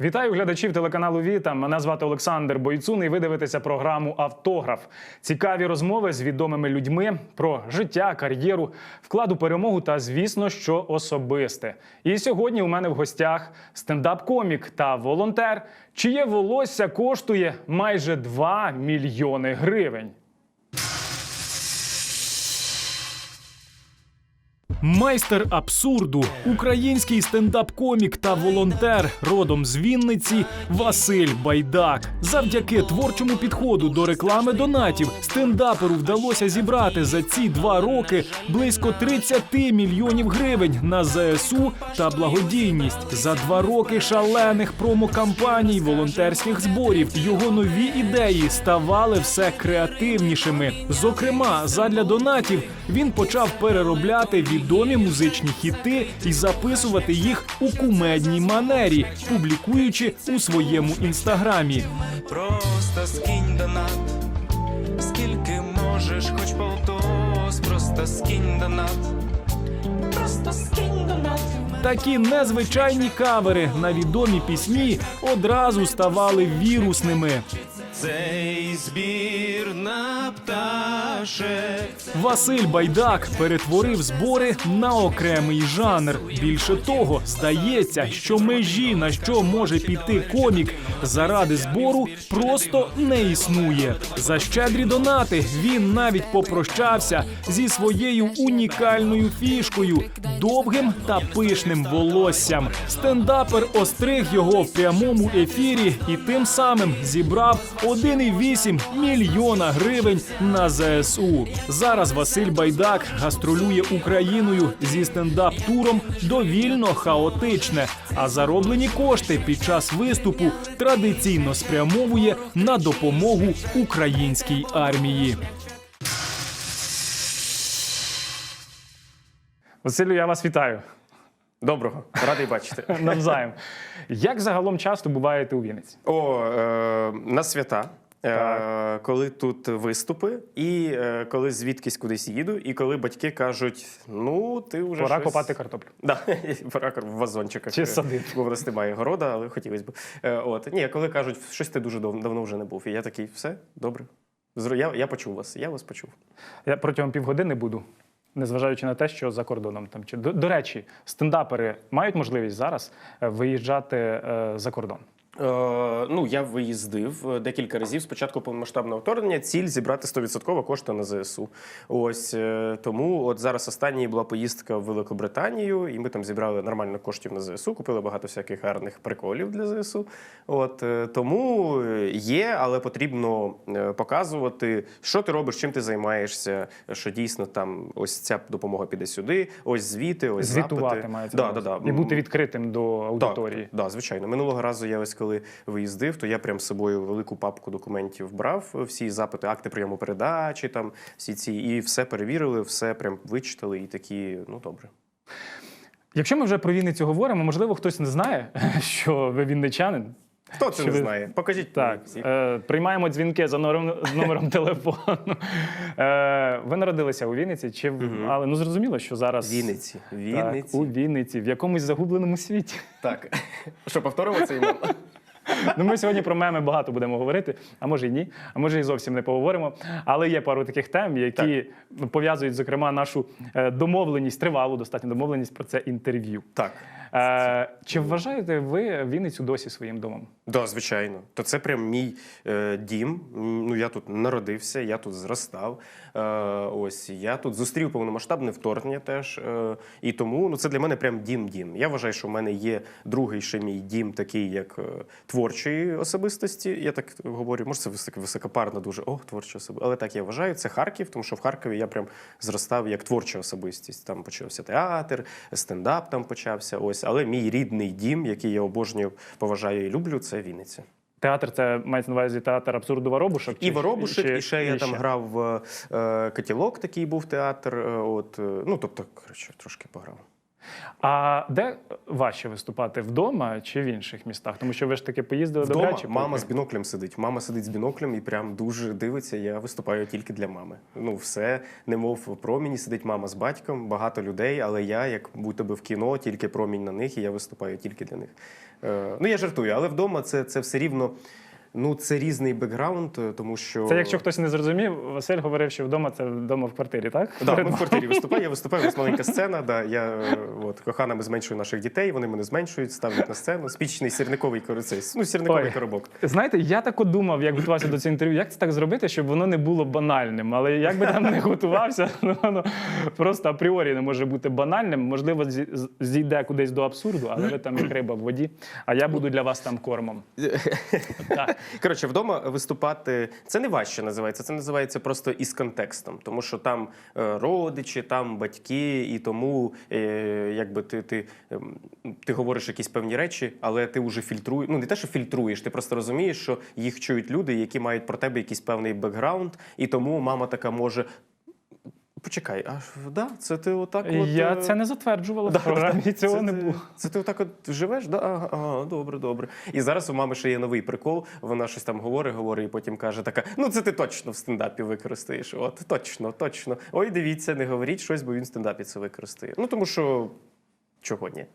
Вітаю глядачів телеканалу Віта. Мене звати Олександр Бойцун, і ви дивитеся програму Автограф. Цікаві розмови з відомими людьми про життя, кар'єру, вклад перемогу та, звісно, що особисте. І сьогодні у мене в гостях стендап-комік та волонтер, чиє волосся коштує майже 2 мільйони гривень. Майстер абсурду, український стендап-комік та волонтер родом з Вінниці Василь Байдак. Завдяки творчому підходу до реклами донатів стендаперу вдалося зібрати за ці два роки близько 30 мільйонів гривень на ЗСУ та благодійність. За два роки шалених промокампаній, волонтерських зборів його нові ідеї ставали все креативнішими. Зокрема, задля донатів він почав переробляти відомі музичні хіти і записувати їх у кумедній манері, публікуючи у своєму інстаграмі. Просто скинь донат, скільки можеш, хоч полтос, просто скинь донат. Просто скинь донат. Такі незвичайні кавери на відомі пісні одразу ставали вірусними. Цей збір на пташек. Василь Байдак перетворив збори на окремий жанр. Більше того, здається, що межі на що може піти комік заради збору просто не існує. За щедрі донати він навіть попрощався зі своєю унікальною фішкою довгим та пишним волоссям. Стендапер остриг його в прямому ефірі і тим самим зібрав 1,8 мільйона гривень на ЗСУ. Зараз Василь Байдак гастролює Україною зі стендап-туром довільно хаотичне, а зароблені кошти під час виступу традиційно спрямовує на допомогу українській армії. Василю, я вас вітаю. Доброго, радий бачити. Навзаєм. Як загалом часто буваєте у Вінниці? О, е, на свята. Е, Так. коли тут виступи, і е, коли звідкись кудись їду, і коли батьки кажуть: ну, ти вже Пора щось... копати картоплю. Да, пора в вазончиках. Чи е, садити. Бо в нас немає города, але хотілося б. От. Ні, коли кажуть, щось ти дуже дав- давно вже не був. І я такий, все, добре. Я, я почув вас, я вас почув. Я протягом півгодини буду, незважаючи на те, що за кордоном там чи до, до речі, стендапери мають можливість зараз е, виїжджати е, за кордон. Е, ну, я виїздив е, декілька разів. Спочатку повномасштабного вторгнення. Ціль зібрати 100% кошти на ЗСУ. Ось е, тому, от зараз останньою була поїздка в Великобританію, і ми там зібрали нормально коштів на ЗСУ, купили багато всяких гарних приколів для ЗСУ. От тому є, але потрібно показувати, що ти робиш, чим ти займаєшся, що дійсно там ось ця допомога піде сюди, ось звіти, ось Звітувати запити. мається да, да, да. і бути відкритим до аудиторії. Так, да, звичайно. Минулого разу я ось коли виїздив, то я прям з собою велику папку документів брав, всі запити, акти прийому передачі, там всі ці, і все перевірили, все прям вичитали, і такі, ну добре. Якщо ми вже про Вінницю говоримо, можливо, хтось не знає, що ви вінничанин. Хто це не ви- знає? Покажіть Так, е, приймаємо дзвінки за номером, номером телефону. Е, ви народилися у Вінниці, чи в- але ну зрозуміло, що зараз Вінниці. Так, у Вінниці, в якомусь загубленому світі. Так. Що, повторимо цей мем? Ну, ми сьогодні про меми багато будемо говорити, а може і ні, а може і зовсім не поговоримо. Але є пару таких тем, які пов'язують, зокрема, нашу е, домовленість, тривалу достатньо домовленість про це інтерв'ю. Так. Е, чи вважаєте ви Вінницю досі своїм домом? Да, звичайно. То це прям мій е, дім. Ну я тут народився, я тут зростав. Е, ось я тут зустрів повномасштабне вторгнення теж. Е, і тому ну це для мене прям дім-дім. Я вважаю, що в мене є другий ще мій дім, такий як е, творчої особистості. Я так говорю, може, це високо, високопарно дуже. О, творча особистість. Але так я вважаю, це Харків, тому що в Харкові я прям зростав як творча особистість. Там почався театр, стендап там почався. Ось, але мій рідний дім, який я обожнюю, поважаю і люблю, це Вінниця. Театр це мається на увазі театр абсурду Воробушок? І Воробушек, чи- і ще я там грав в е, Котілок, такий був театр. е, От, е, ну, тобто, коротше, трошки пограв. А де важче виступати вдома чи в інших містах? Тому що ви ж таки поїздили до Вдома Бречі. мама з біноклем сидить. Мама сидить з біноклем і прям дуже дивиться. Я виступаю тільки для мами. Ну, все, немов в проміні сидить мама з батьком, багато людей, але я, як будь-то би в кіно, тільки промінь на них, і я виступаю тільки для них. Е, ну, я жартую, але вдома це, це все рівно. Ну, це різний бекграунд, е, тому що. Це якщо хтось не зрозумів, Василь говорив, що вдома це вдома в квартирі, так? Да, ми в квартирі виступаю, я виступаю, у нас маленька сцена. Да, я е, от, кохана, ми зменшуємо наших дітей, вони мене зменшують, ставлять на сцену. Спічний сірниковий кориць, ну, сірниковий Ой. коробок. Знаєте, я так думав, як готувався до цього інтерв'ю, як це так зробити, щоб воно не було банальним. Але як би там не готувався, ну, воно просто апріорі не може бути банальним. Можливо, зі- зійде кудись до абсурду, але ви там як риба в воді, а я буду для вас там кормом. Так. Коротше, вдома виступати це не важче називається, це називається просто із контекстом, тому що там е, родичі, там батьки, і тому е, якби ти, ти, ем, ти говориш якісь певні речі, але ти вже фільтруєш. Ну не те, що фільтруєш, ти просто розумієш, що їх чують люди, які мають про тебе якийсь певний бекграунд, і тому мама така може. Почекай, а да, це ти отак? От, Я е, це не затверджувала Да, в програмі, да. цього це, не було. Це ти отак от живеш? Да? Ага, ага, добре, добре. І зараз у мами ще є новий прикол. Вона щось там говорить, говорить, і потім каже: така: ну це ти точно в стендапі використаєш. От точно, точно. Ой, дивіться, не говоріть щось, бо він в стендапі це використає. Ну тому що чого ні?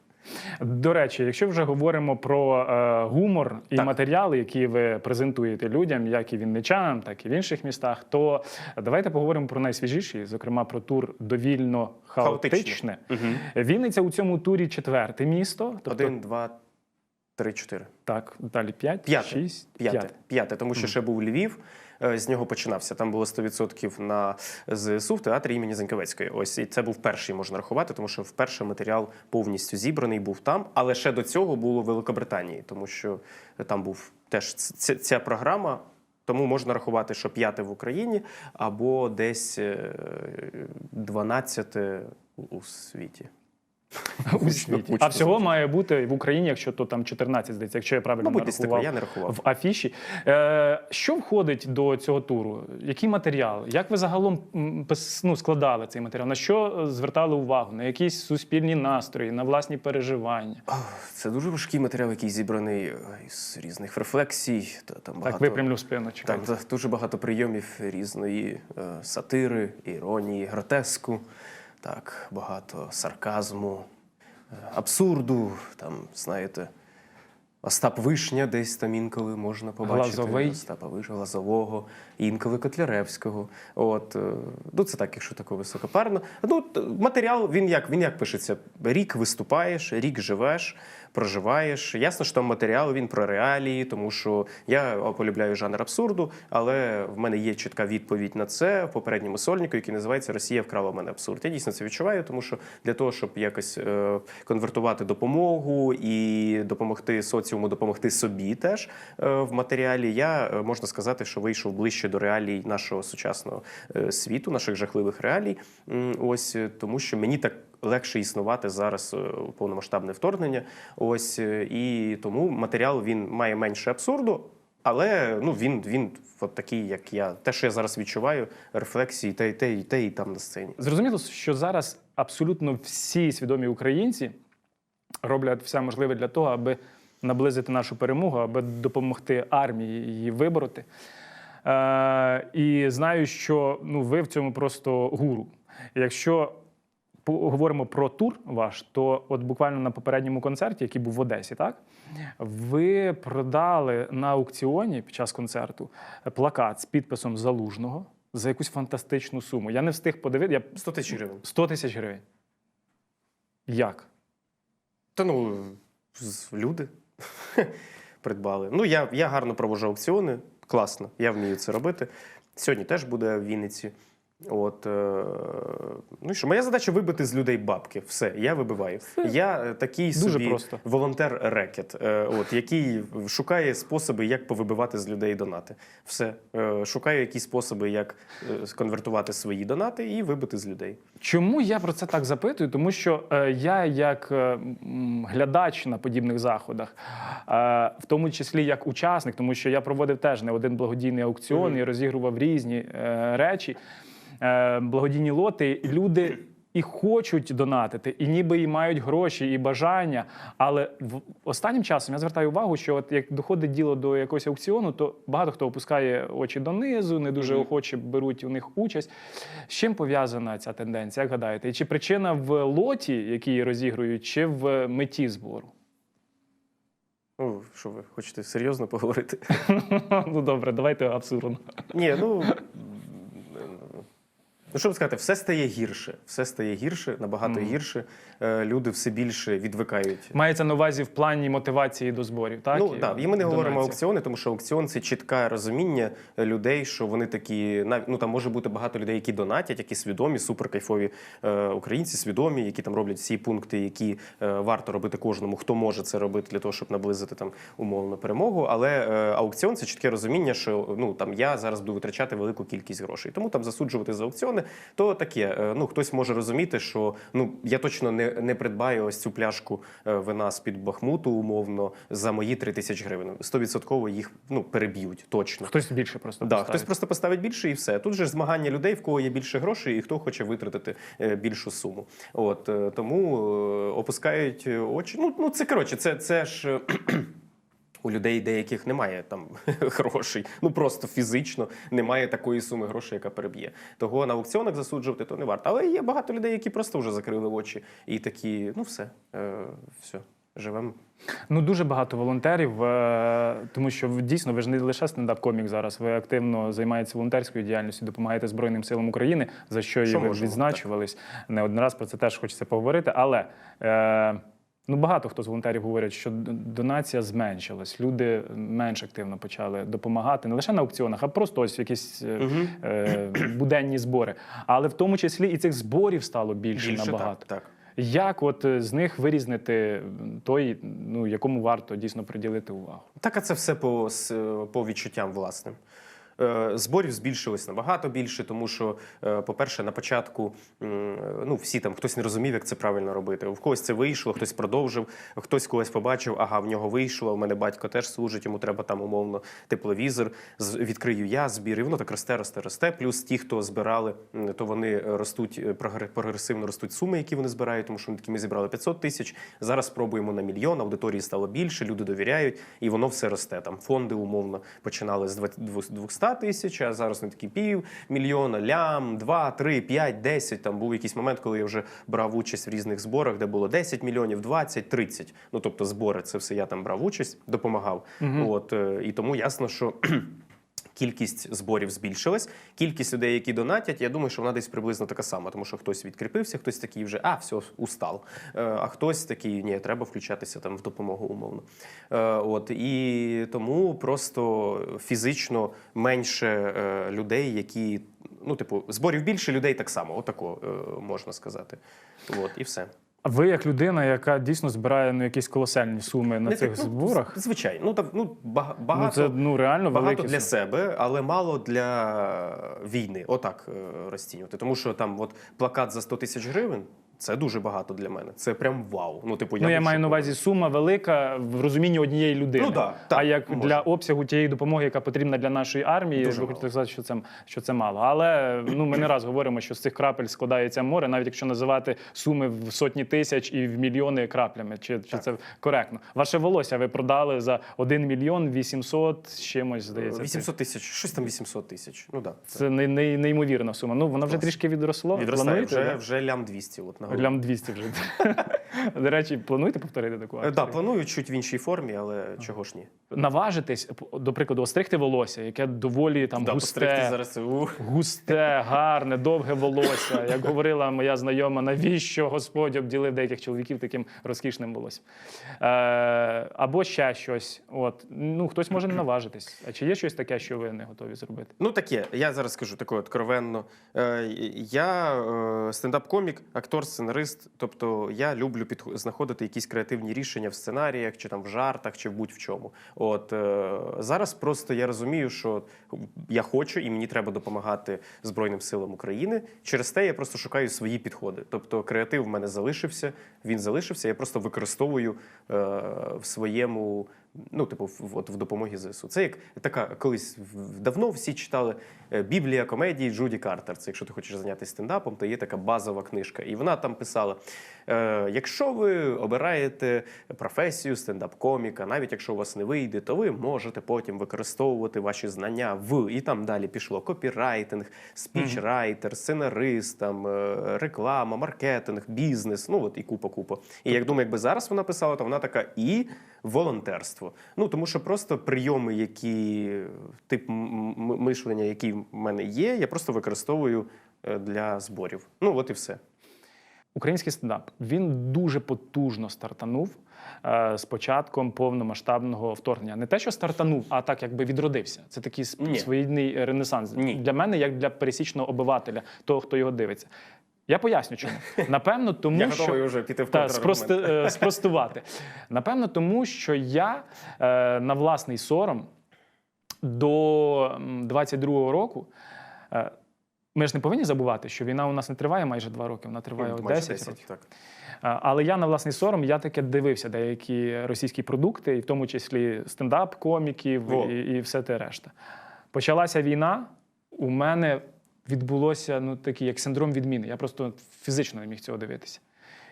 До речі, якщо вже говоримо про е, гумор і Так. матеріали, які ви презентуєте людям, як і вінничанам, так і в інших містах, то давайте поговоримо про найсвіжіші, зокрема про тур довільно хаотичне. Мгм. Вінниця у цьому турі четверте місто. Тобто, Один, два, три, чотири. так, далі п'ять, шість, П'яте. П'яте, тому що ще був Львів. Е, З нього починався. Там було 100% на ЗСУ в театрі імені Зеньковецької. Ось і це був перший, можна рахувати, тому що вперше матеріал повністю зібраний був там. Але ще до цього було в Великобританії, тому що там був теж ця програма. Тому можна рахувати, що п'яте в Україні або десь е, 12 у світі. У світі. А всього має бути в Україні, якщо то там 14, здається, якщо я правильно Мабуть, нарахував я не рахував. в афіші. Е, що входить до цього туру? Який матеріал? Як ви загалом ну, складали цей матеріал? На що е, звертали увагу? На якісь суспільні настрої, на власні переживання? Це дуже важкий матеріал, який зібраний е, із різних рефлексій. Та там багато... Так, випрямлю спину. Так, чекайте. та- дуже багато прийомів різної е, сатири, іронії, гротеску, так, багато сарказму, е, абсурду. Там, знаєте, Остап Вишня десь там інколи можна побачити. Глазовий. Остапа Вишня, Глазового, інколи Котляревського. От, е, ну, це так, якщо таке високопарно. Ну, матеріал, він як, він як пишеться? Рік виступаєш, рік живеш, проживаєш. Ясно, що там матеріал він про реалії, тому що я полюбляю жанр абсурду, але в мене є чітка відповідь на це в попередньому сольнику, який називається Росія вкрала мене абсурд. Я дійсно це відчуваю, тому що для того, щоб якось е, конвертувати допомогу і допомогти соціуму, допомогти собі теж е, в матеріалі, я е, можна сказати, що вийшов ближче до реалій нашого сучасного світу, наших жахливих реалій. Ось тому, що мені так. Легше існувати зараз е, повномасштабне вторгнення. Ось е, і тому матеріал він має менше абсурду, але ну він, він от такий, як я. Те, що я зараз відчуваю, рефлексії, те, те, і те, і там на сцені. Зрозуміло, що зараз абсолютно всі свідомі українці роблять все можливе для того, аби наблизити нашу перемогу, аби допомогти армії її вибороти. Е, і знаю, що ну, ви в цьому просто гуру. Якщо говоримо про тур ваш, то от буквально на попередньому концерті, який був в Одесі, так ви продали на аукціоні під час концерту плакат з підписом залужного за якусь фантастичну суму. Я не встиг подивитися. Я 100 тисяч гривень. 100 тисяч гривень. Як? Та ну, люди придбали. Ну, я, я гарно провожу аукціони, класно, я вмію це робити. Сьогодні теж буде в Вінниці. От, е, ну і що, моя задача вибити з людей бабки. Все, я вибиваю. Я е, такий Дуже собі просто. волонтер рекет, е, от, який шукає способи, як повибивати з людей донати. Все. Шукаю якісь способи, як сконвертувати свої донати і вибити з людей. Чому я про це так запитую? Тому що я, як глядач на подібних заходах, в тому числі як учасник, тому що я проводив теж не один благодійний аукціон і розігрував різні речі, благодійні лоти. Люди і хочуть донатити, і ніби і мають гроші, і бажання. Але в останнім часом я звертаю увагу, що от як доходить діло до якогось аукціону, то багато хто опускає очі донизу, не дуже охоче беруть у них участь. З чим пов'язана ця тенденція? Як гадаєте? І чи причина в лоті, який розігрують, чи в меті збору? Ну, що ви хочете серйозно поговорити? ну добре, давайте абсурдно. Ні, ну. Ну, що б сказати, все стає гірше. Все стає гірше, набагато гірше. Е, Люди все більше відвикають. Мається на увазі в плані мотивації до зборів, так? Ну І так, і ми не говоримо аукціони, тому що аукціон це чітке розуміння людей, що вони такі, ну там може бути багато людей, які донатять, які свідомі, суперкайфові е, українці, свідомі, які там роблять всі пункти, які е, варто робити кожному, хто може це робити для того, щоб наблизити там умовно перемогу. Але е, аукціон це чітке розуміння, що ну там я зараз буду витрачати велику кількість грошей. Тому там засуджувати за аукціони, то таке. Е, ну хтось може розуміти, що ну я точно не, не придбаю ось цю пляшку е, вина з під Бахмуту, умовно, за мої 3 тисячі гривень. Стовідсотково їх ну переб'ють точно. Хтось більше просто Да, поставить. хтось просто поставить більше і все. Тут же ж змагання людей, в кого є більше грошей, і хто хоче витратити е, більшу суму. От тому опускають очі. Ну, ну це коротше, це, це ж. У людей деяких немає там грошей, ну просто фізично немає такої суми грошей, яка переб'є. Того на аукціонах засуджувати то не варто. Але є багато людей, які просто вже закрили очі і такі, ну все, е, все, живемо. Ну дуже багато волонтерів, е, тому що дійсно ви ж не лише стендап-комік зараз. Ви активно займаєтеся волонтерською діяльністю, допомагаєте Збройним силам України, за що, Що і ви можемо, відзначувались не один раз. Про це теж хочеться поговорити. Але е, ну багато хто з волонтерів говорять, що донація зменшилась. Люди менш активно почали допомагати не лише на аукціонах, а просто ось якісь е, е, буденні збори. Але в тому числі і цих зборів стало більше, Більше набагато. так, так. Як от е, з них вирізнити той, ну якому варто дійсно приділити увагу? Так, а це все по, по відчуттям власним. Е, Зборів збільшилось набагато більше, тому що, е, по-перше, на початку ну, всі там хтось не розумів, як це правильно робити. В когось це вийшло, хтось продовжив, хтось когось побачив, ага, в нього вийшло. У мене батько теж служить, йому треба там умовно тепловізор. Відкрию я збір, і воно так росте, росте, росте. Плюс ті, хто збирали, то вони ростуть е, прогресивно ростуть суми, які вони збирають, тому що вони такі ми зібрали 500 тисяч. Зараз спробуємо на мільйон. Аудиторії стало більше, люди довіряють, і воно все росте. Там фонди умовно починали з 20 200 тисяч, а зараз не такі пів мільйона, лям, 2, 3, 5, 10. Там був якийсь момент, коли я вже брав участь в різних зборах, де було 10 мільйонів, 20, 30. Ну тобто збори, це все я там брав участь, допомагав. От е, і тому ясно, що. Кількість зборів збільшилась, кількість людей, які донатять, я думаю, що вона десь приблизно така сама, тому що хтось відкріпився, хтось такий вже а, все, устал. Е, А хтось такий, ні, треба включатися там в допомогу умовно. Е, От і тому просто фізично менше е, людей, які ну, типу, зборів більше людей так само, отако можна сказати. От і все. А ви, як людина, яка дійсно збирає ну, якісь колосальні суми на Не цих так, ну, зборах, Звичайно, ну так ну багато ну це ну реально Багато великі для суми. себе, але мало для війни. Отак е, розцінювати. Тому що там от плакат за 100 тисяч гривень це дуже багато для мене. Це прям вау. Ну, типу, я Ну, я маю на увазі сума велика в розумінні однієї людини. Ну, да, так, а як може. для обсягу тієї допомоги, яка потрібна для нашої армії, Дуже ви хочете сказати, що це, що це мало. Але ну ми не раз говоримо, що з цих крапель складається море, навіть якщо називати суми в сотні тисяч і в мільйони краплями. Чи, чи це коректно? Ваше волосся ви продали за 1 мільйон 800 з чимось, здається. 800 тисяч, щось там 800 тисяч. Ну. Да. Це не, не, неймовірна сума. Ну вона вже Клас. трішки відросло. Відростає вже, вже лям 200. От, на голову. Лям 200 вже. До речі, плануєте повторити таку Е, акцію? Да, планую чуть в іншій формі, але чого ж ні. наважитись, до прикладу, остригти волосся, яке доволі там Да, густе, зараз. густе, гарне, довге волосся. Як говорила моя знайома, навіщо Господь обділив деяких чоловіків таким розкішним волоссям? Е, або ще щось. От ну хтось може не наважитись. А чи є щось таке, що ви не готові зробити? Ну таке, я зараз скажу таке откровенно. Е, я е, стендап-комік, актор, сценарист. Тобто я люблю підх- знаходити якісь креативні рішення в сценаріях, чи там в жартах, чи в будь-в чому. От е, зараз просто я розумію, що я хочу і мені треба допомагати Збройним силам України. Через те я просто шукаю свої підходи. Тобто, креатив в мене залишився, він залишився. Я просто використовую е, в своєму Ну, типу, от в допомогі ЗСУ. Це як така колись давно всі читали е, Біблія комедії Джуді Картер. Це якщо ти хочеш зайнятися стендапом, то є така базова книжка. І вона там писала: якщо ви обираєте професію стендап-коміка, навіть якщо у вас не вийде, то ви можете потім використовувати ваші знання в і там далі пішло копірайтинг, спічрайтер, сценарист, там, е, реклама, маркетинг, бізнес. Ну от і купа купа. І як думаю, якби зараз вона писала, то вона така і волонтерство. Ну тому що просто прийоми, які тип мишлення, які в мене є, я просто використовую е, для зборів. Ну от і все. Український стендап він дуже потужно стартанув е, з початком повномасштабного вторгнення. Не те, що стартанув, а так якби відродився. Це такий Ні. своєрідний ренесанс Ні. для мене, як для пересічного обивателя, того, хто його дивиться. Я поясню, чому. Напевно, тому Я що готовий вже піти в та, спрости, е, спростувати. Напевно, тому що я е, на власний сором до м, 22-го року. Е, ми ж не повинні забувати, що війна у нас не триває майже два роки, вона триває Ну, майже 10 років. так. Але я на власний сором я таке дивився деякі російські продукти, і в тому числі стендап коміків і, і все те решта. Почалася війна. У мене відбулося ну такий як синдром відміни. Я просто фізично не міг цього дивитися.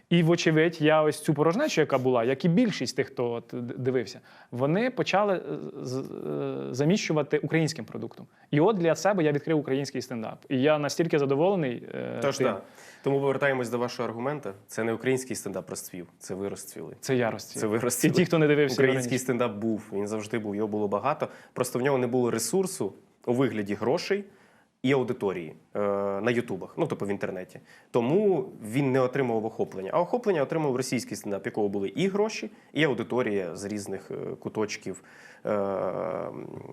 І, вочевидь, я ось цю порожнечу, яка була, як і більшість тих, хто дивився, вони почали е, е, заміщувати українським продуктом. І от для себе я відкрив український стендап. І я настільки задоволений. е, Тож тим. так. Тому повертаємось до вашого аргумента. Це не український стендап розцвів, це ви розцвіли. Це я розцвів. Це ви І ті, хто не дивився Український раніше. стендап був, він завжди був, його було багато. Просто в нього не було ресурсу у вигляді грошей і аудиторії на Ютубах, ну тобто в інтернеті. Тому він не отримував охоплення. А охоплення отримав російський стендап, якого були і гроші, і аудиторія з різних е, куточків е,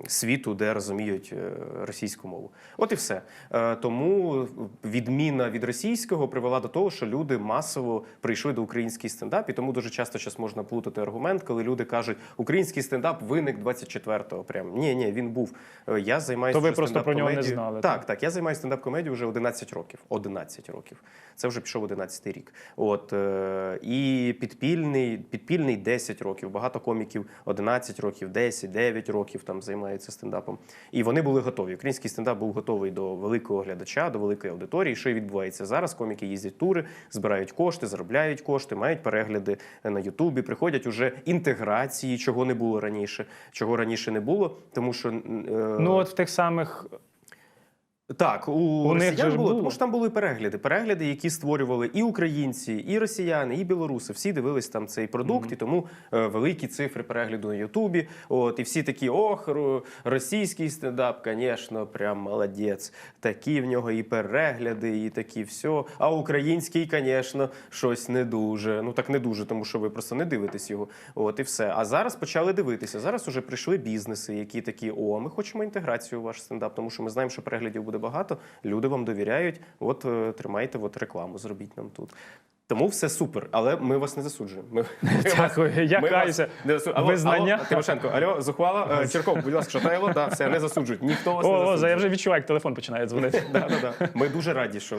світу, де розуміють е, російську мову. От і все. Е, тому відміна від російського привела до того, що люди масово прийшли до український стендап, і тому дуже часто зараз можна плутати аргумент, коли люди кажуть, український стендап виник 24-го. Прям ні, ні, він був. Е, Я займаюся То ви просто про нього не знали, Так, так. Я займаюся стендап-комедією вже 11 років. 11 років. Це вже пішов 11 рік. От е, і підпільний, підпільний 10 років. Багато коміків 11 років, 10, 9 років там займаються стендапом. І вони були готові. Український стендап був готовий до великого глядача, до великої аудиторії. Що і відбувається зараз? Коміки їздять тури, збирають кошти, заробляють кошти, мають перегляди на Ютубі. Приходять уже інтеграції, чого не було раніше, чого раніше не було, тому що е, Ну, от в тих самих так, у, У них росіян було, було. тому що там були перегляди. Перегляди, які створювали і українці, і росіяни, і білоруси. Всі дивились там цей продукт, і тому е, великі цифри перегляду на Ютубі. От і всі такі: ох, російський стендап, звісно, прям молодець. Такі в нього і перегляди, і такі все. А український, звісно, щось не дуже. Ну так не дуже, тому що ви просто не дивитесь його. От і все. А зараз почали дивитися. Зараз уже прийшли бізнеси, які такі: о, ми хочемо інтеграцію у ваш стендап, тому що ми знаємо, що переглядів буде багато. Люди вам довіряють. От е, тримайте, от рекламу зробіть нам тут. Тому все супер, але ми вас не засуджуємо. Ми, ми Дякую, я ми каюся. не засу- Алло, Визнання. Алло, Тимошенко, алло, зухвала, е, Черков, будь ласка, шатайло, да, все, не засуджують. Ніхто вас не О, о, я вже відчуваю, як телефон починає дзвонити. Да, да, да. Ми дуже раді, що,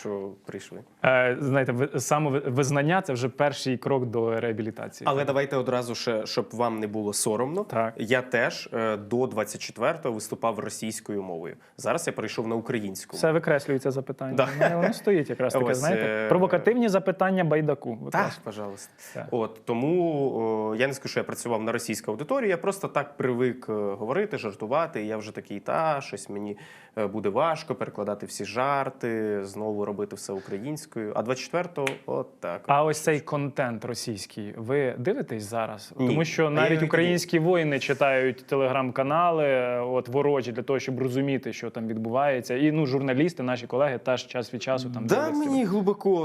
що прийшли. Е, Знаєте, ви- самовизнання це вже перший крок до реабілітації. Але давайте одразу ще, щоб вам не було соромно. Так. Я теж е, до 24-го виступав російською мовою. Зараз я перейшов на українську. Все викреслюється запитання. Да. Воно стоїть якраз таке, Ось, знаєте, е, провокативні запитання байдаку. Так, пожалуйста. Так. От тому о, я не скажу, що я працював на російську аудиторію. Я просто так привик е, говорити, жартувати. І я вже такий, та щось мені е, буде важко перекладати всі жарти, знову робити все українською. А 24-го, от так. А ось цей контент російський, ви дивитесь зараз? Ні. Тому що навіть українські воїни читають телеграм-канали, е, от ворожі для того, щоб розуміти, що там відбувається. І ну, журналісти, наші колеги, теж час від часу там Да, дивляться. мені глибоко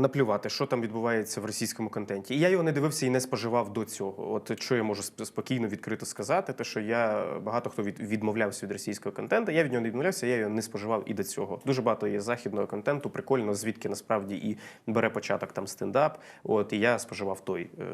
наплювати, що там відбувається в російському контенті. І я його не дивився і не споживав до цього. От що я можу сп- спокійно відкрито сказати, те, що я багато хто від, відмовлявся від російського контенту. Я від нього не відмовлявся, я його не споживав і до цього. Дуже багато є західного контенту, прикольно, звідки насправді і бере початок там стендап. От і я споживав той е,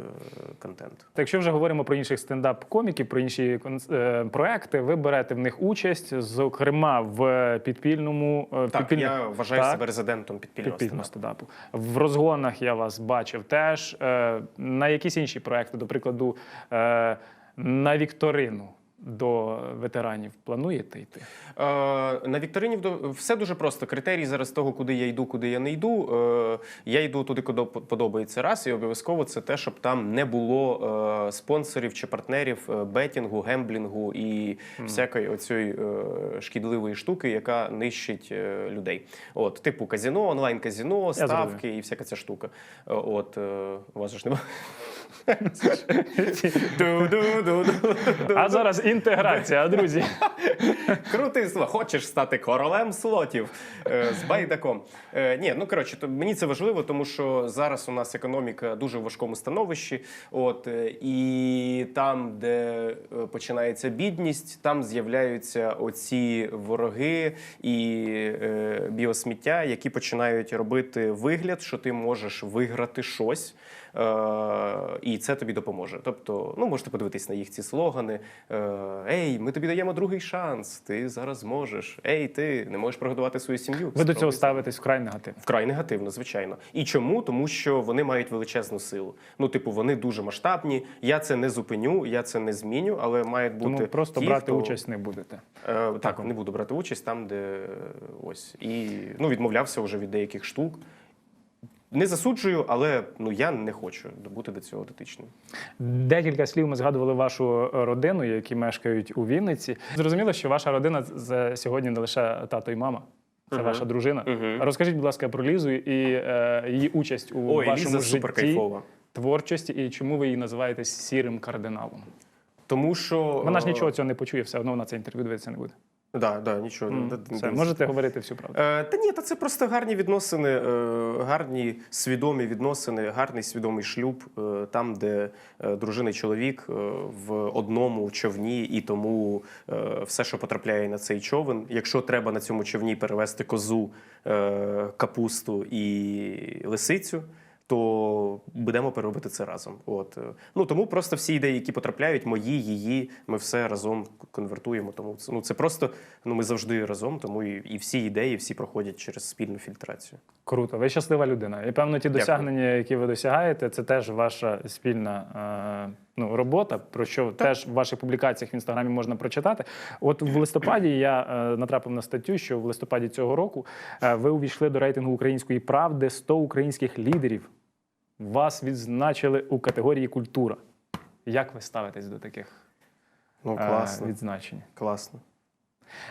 контент. Та Якщо вже говоримо про інших стендап-коміків, про інші е, проекти, ви берете в них участь, зокрема в підпільному е, Так, підпільних- я вважаю Так. себе резидентом підпільного підпільного стендапу. стендапу. В розгонах я вас бачив теж. Е, на якісь інші проекти, до прикладу, е, на вікторину до ветеранів плануєте йти? Е, на вікторині все дуже просто. Критерій зараз того, куди я йду, куди я не йду. Е, я йду туди, куди подобається раз, і обов'язково це те, щоб там не було е, спонсорів чи партнерів е, бетінгу, гемблінгу і всякої оцієї е, шкідливої штуки, яка нищить е, людей. От, типу казіно, онлайн-казіно, ставки і всяка ця штука. Е, От е, у вас ж немає. А зараз інтеграція, друзі. Крутий слова. Хочеш стати королем слотів е, з байдаком. Е, ні, ну коротше, мені це важливо, тому що зараз у нас економіка дуже в важкому становищі. От е, і там, де починається бідність, там з'являються оці вороги і біосміття, які починають робити вигляд, що ти можеш виграти щось. Е, і це тобі допоможе. Тобто, ну можете подивитись на їх ці слогани. Е, Ей, ми тобі даємо другий шанс. Ти зараз зможеш. Ей, ти не можеш прогодувати свою сім'ю. Ви до цього ставитесь вкрай негативно. Вкрай негативно, звичайно. І чому? Тому що вони мають величезну силу. Ну, типу, вони дуже масштабні. Я це не зупиню, я це не зміню, але мають бути Тому просто ті, брати хто... участь не будете. Е, так, не буду брати участь там, де е, ось. І ну, відмовлявся вже від деяких штук. Не засуджую, але ну я не хочу бути до цього дотичним. Декілька слів ми згадували вашу родину, які мешкають у Вінниці. Зрозуміло, що ваша родина сьогодні не лише тато і мама. Це Мгм. ваша дружина. Мгм. Розкажіть, будь ласка, про Лізу і е, її участь у Ой, вашому Ліза житті, творчості і чому ви її називаєте сірим кардиналом. Тому що Вона ж е, нічого цього не почує, все одно вона це інтерв'ю дивитися не буде. Да, да, нічого. М, да, Все, да, можете говорити всю правду. Е, та ні, та це просто гарні відносини, е, гарні свідомі відносини, гарний свідомий шлюб, е, там, де е, дружина і чоловік е, в одному човні, і тому е, все, що потрапляє на цей човен, якщо треба на цьому човні перевезти козу, е, капусту і лисицю. То будемо переробити це разом. От е, ну тому просто всі ідеї, які потрапляють, мої, її, ми все разом конвертуємо. Тому це ну це просто ну ми завжди разом. Тому і, і всі ідеї, всі проходять через спільну фільтрацію. Круто, ви щаслива людина. І певно, ті Дякую. досягнення, які ви досягаєте, це теж ваша спільна е, ну, робота, про що теж в ваших публікаціях в інстаграмі можна прочитати. От в листопаді я е, натрапив на статтю, що в листопаді цього року е, ви увійшли до рейтингу української правди 100 українських лідерів. Вас відзначили у категорії культура. Як ви ставитесь до таких Ну е, відзначень? класно.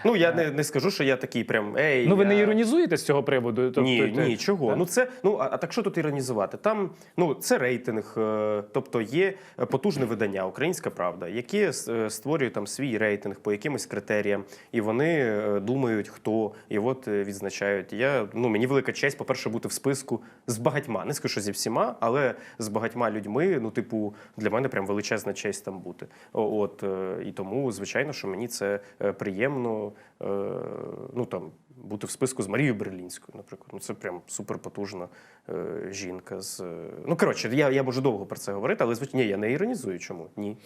Ну я не, не скажу, що я такий прям ей. Ну, ви я... не іронізуєте з цього приводу? Тобто, ні, те- ні, чого? Так? Ну це ну а, а так що тут іронізувати? Там ну це рейтинг, е, тобто є потужне видання Українська Правда, яке е, створює там свій рейтинг по якимось критеріям, і вони е, думають, хто і от е, відзначають. Я ну мені велика честь, по-перше, бути в списку з багатьма. Не скажу, що зі всіма, але з багатьма людьми. Ну, типу, для мене прям величезна честь там бути. От е, і тому, звичайно, що мені це е, приємно. Е, Ну там бути в списку з Марією Берлінською, наприклад. Ну це прям суперпотужна е, жінка. З е, ну коротше, я, я можу довго про це говорити, але звичайно, ні, я не іронізую. Чому ні?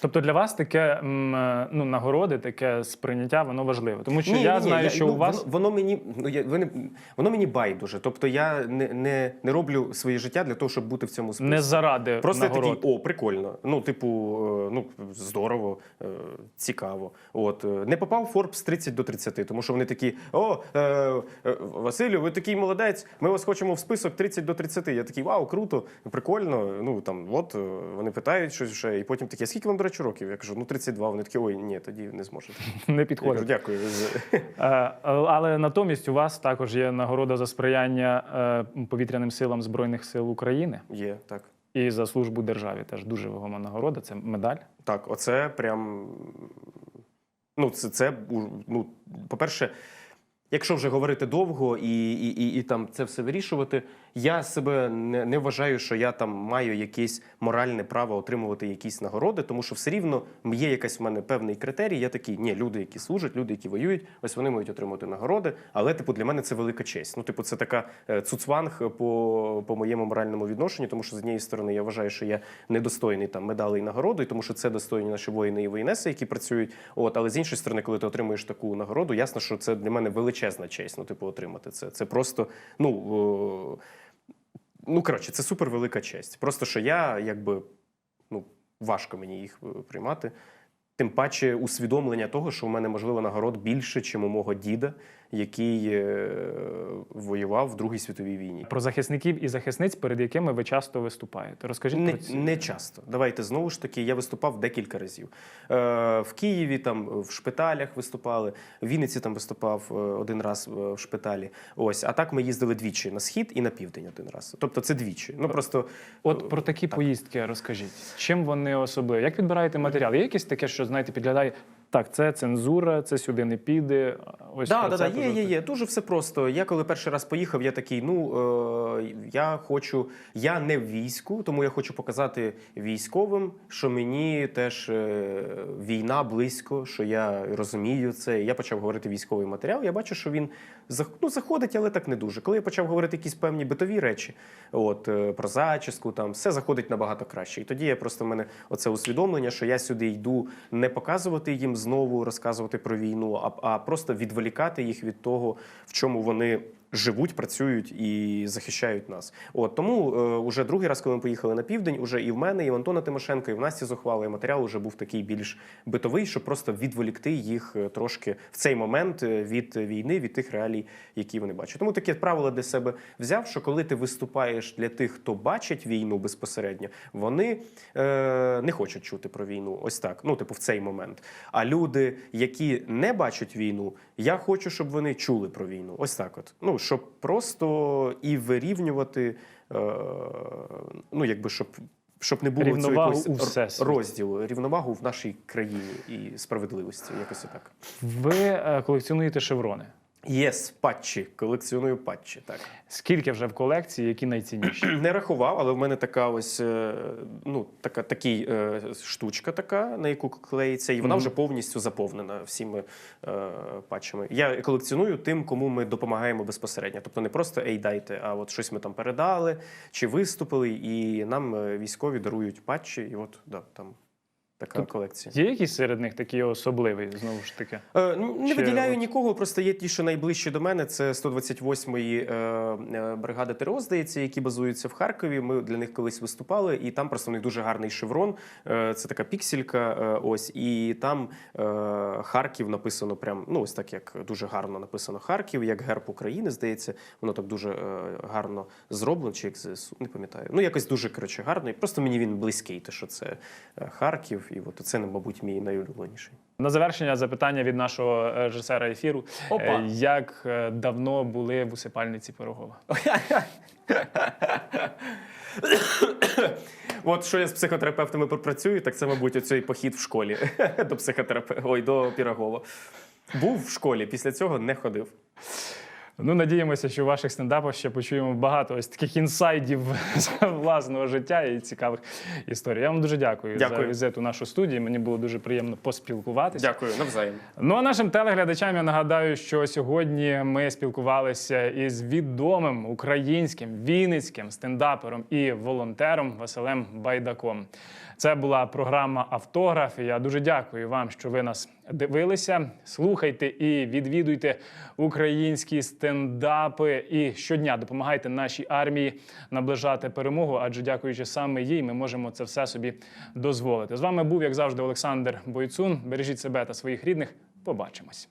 Тобто для вас таке м, е, ну, нагороди, таке сприйняття, воно важливе. Тому що я знаю, що ну, у вас воно, воно мені ну я ви не воно мені байдуже. Тобто я не, не, не роблю своє життя для того, щоб бути в цьому списку. не заради Просто я нагород. такий, о, прикольно. Ну, типу, е, ну здорово, е, цікаво. От не попав Forbes 30 до 30, тому що вони такі: о, е, Василю, ви такий молодець. Ми вас хочемо в список 30 до 30. Я такий, вау, круто, прикольно. Ну там, от е, вони питають щось вже, і потім такі, а скільки вам, до речі, років? Я кажу, ну 32. Вони такі, ой, ні, тоді не зможете. не підходить. дякую. Е, Але натомість у вас також є нагорода за сприяння е, повітряним силам Збройних сил України Є так. і за службу державі. Теж дуже вагома нагорода. Це медаль. Так, оце прям. Ну, це, це ну, по-перше, якщо вже говорити довго і, і, і, і там це все вирішувати, я себе не, не вважаю, що я там маю якесь моральне право отримувати якісь нагороди, тому що все рівно є якась в мене певний критерій. Я такий, ні, люди, які служать, люди, які воюють, ось вони мають отримувати нагороди. Але, типу, для мене це велика честь. Ну, типу, це така е, цуцванг по, по моєму моральному відношенню, тому що з однієї сторони я вважаю, що я недостойний там медалей і нагороди, тому що це достойні наші воїни і воїнеси, які працюють. От, але з іншої сторони, коли ти отримуєш таку нагороду, ясно, що це для мене величезна честь. Ну, типу, отримати це. Це просто ну. Ну, коротше, це супер велика честь. Просто що я, якби, ну, важко мені їх е, приймати. Тим паче усвідомлення того, що у мене, можливо, нагород більше, ніж у мого діда, який е, воював в Другій світовій війні. Про захисників і захисниць, перед якими ви часто виступаєте. Розкажіть Не, про ці. не часто. Давайте знову ж таки. Я виступав декілька разів. Е, в Києві там в шпиталях виступали. В Вінниці там виступав е, один раз в шпиталі. Ось, а так ми їздили двічі на схід і на південь один раз. Тобто це двічі. Ну просто От про такі поїздки розкажіть. Чим вони особливі? Як підбираєте матеріал? Є якесь таке, що знаєте, підглядає так, це цензура, це сюди не піде. Ось Да, да, да, є, є, є. Дуже все просто. Я коли перший раз поїхав, я такий: ну е, я хочу, я не в війську, тому я хочу показати військовим, що мені теж е, війна близько, що я розумію це. Я почав говорити військовий матеріал. Я бачу, що він ну, заходить, але так не дуже. Коли я почав говорити якісь певні битові речі, от е, про зачіску, там все заходить набагато краще. І тоді я просто в мене оце усвідомлення, що я сюди йду не показувати їм знову розказувати про війну, а, а просто відволікати їх від того, в чому вони живуть, працюють і захищають нас. От тому е, уже другий раз, коли ми поїхали на південь, уже і в мене, і в Антона Тимошенка, і в Насті Зухвали матеріал уже був такий більш битовий, щоб просто відволікти їх е, трошки в цей момент е, від війни, від тих реалій, які вони бачать. Тому таке правило для себе взяв, що коли ти виступаєш для тих, хто бачить війну безпосередньо, вони е, не хочуть чути про війну. Ось так. Ну, типу, в цей момент. А люди, які не бачать війну, я хочу, щоб вони чули про війну. Ось так. От. Ну, щоб просто і вирівнювати, е, ну, якби щоб. Щоб не було цього якогось розділу, рівновагу в нашій країні і справедливості, якось так. Ви е, колекціонуєте шеврони. Єс, патчі, колекціоную патчі. Так Скільки вже в колекції, які найцінніші? не рахував, але в мене така ось е, ну така такий е, штучка, така на яку клеїться, і вона Мгм. вже повністю заповнена всіми е, патчами. Я колекціоную тим, кому ми допомагаємо безпосередньо. Тобто не просто ей дайте, а от щось ми там передали чи виступили, і нам е, військові дарують патчі, і от да, там така Тут колекція. Є якісь серед них такі особливі, знову ж таки? Е, ну, Не Чи виділяю нікого, просто є ті, що найближчі до мене. Це 128-ї е, е, бригади ТРО, здається, які базуються в Харкові. Ми для них колись виступали, і там просто у них дуже гарний шеврон. Е, це така пікселька. е, ось, і там е, Харків написано прям, ну ось так, як дуже гарно написано Харків, як герб України, здається, воно так дуже е, гарно зроблено, чи як ЗСУ, не пам'ятаю. Ну, якось дуже коротше гарно. І просто мені він близький, те, що це е, Харків, і от це, мабуть, мій найулюбленіший. На завершення запитання від нашого е, режисера ефіру. Опа. Е, Як е, давно були в усипальниці Пирогова? От що я з психотерапевтами попрацюю, так це, мабуть, оцей похід в школі до психотерапевта, ой, до Пірогова. Був в школі, після цього не ходив. Ну, надіємося, що у ваших стендапах ще почуємо багато ось таких інсайдів з власного життя і цікавих історій. Я вам дуже дякую, за Дякую. візит у нашу студію. Мені було дуже приємно поспілкуватися. Дякую, навзаєм. Ну а нашим телеглядачам я нагадаю, що сьогодні ми спілкувалися із відомим українським вінницьким стендапером і волонтером Василем Байдаком. Це була програма Автограф. Я дуже дякую вам, що ви нас дивилися. Слухайте і відвідуйте українські стендапи. І щодня допомагайте нашій армії наближати перемогу. Адже дякуючи саме їй, ми можемо це все собі дозволити. З вами був, як завжди, Олександр Бойцун. Бережіть себе та своїх рідних. Побачимось.